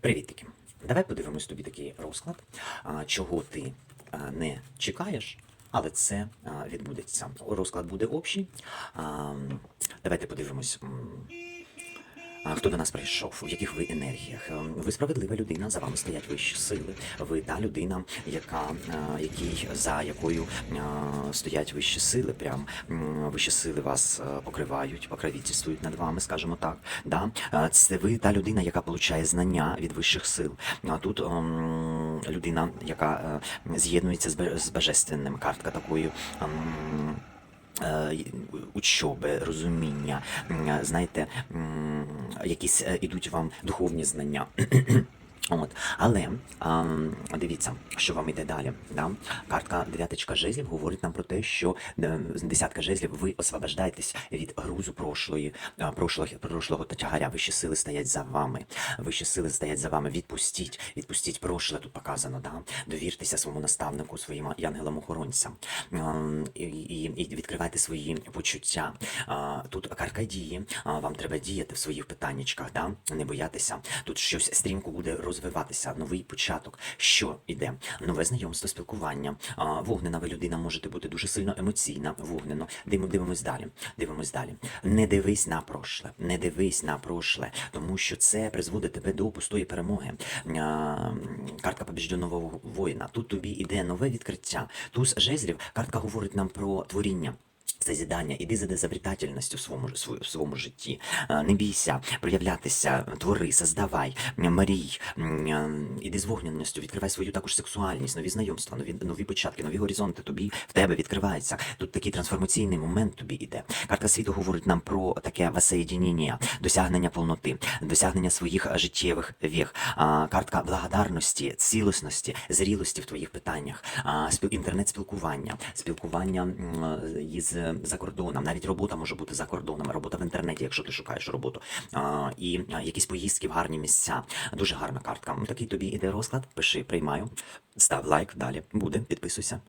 Привітики. Давай подивимось тобі такий розклад, чого ти не чекаєш, але це відбудеться. Розклад буде общий. Давайте подивимось. Хто до нас прийшов? В яких ви енергіях? Ем, Ви справедлива людина, за вами стоять вищі сили. Ви та людина, яка який за якою стоять вищі сили. Прям вищі сили вас а, покривають, покровительствують над вами, скажімо так. Да? Це ви та людина, яка получає знання від вищих сил. А тут ем, людина, яка е, з'єднується з божественним. Картка такої. ем, е, учоби, розуміння, знаєте, якісь е, ідуть вам духовні знання. От, але ам, дивіться, що вам іде далі. Да? Картка дев'яточка жезлів говорить нам про те, що е, десятка жезлів ви освобождаєтесь від грузу прошлої, прошлого, прошлого та тягаря. Вищі сили стоять за вами. Вищі сили стоять за вами. Відпустіть, відпустіть прошле, тут показано. Да? Довіртеся своєму наставнику, своїм янголам-охоронцям Ам, і, і, і відкривайте свої почуття. А, Тут картка дії. А, Вам треба діяти в своїх питаннячках, да? не боятися. Тут щось стрімко буде розвиватися, новий початок. Що іде? Нове знайомство, спілкування. Вогнена ви людина можете бути дуже сильно емоційна, вогнено. Дивимо, дивимось далі. Дивимось далі. Не дивись на прошле, не дивись на прошле, тому що це призводить тебе до пустої перемоги. Картка побіжденого воїна. Тут тобі іде нове відкриття. Туз жезлів, картка говорить нам про творіння. Созідання, іди за изобретательністю в своєму, сво- в своєму житті. Не бійся проявлятися, твори, создавай, мрій, іди з вогняністю, відкривай свою також сексуальність, нові знайомства, нові, нові початки, нові горизонти тобі в тебе відкриваються. Тут такий трансформаційний момент тобі іде. Картка світу говорить нам про таке воссоєдінення, досягнення повноти, досягнення своїх е, життєвих віх. А, Картка благодарності, цілісності, зрілості в твоїх питаннях, інтернет-спілкування, спілкування е, е, за кордоном, навіть робота може бути за кордоном, робота в інтернеті, якщо ти шукаєш роботу, а, і якісь поїздки в гарні місця. Дуже гарна картка. Такий тобі іде розклад. Пиши, приймаю, став лайк, далі буде, підписуйся.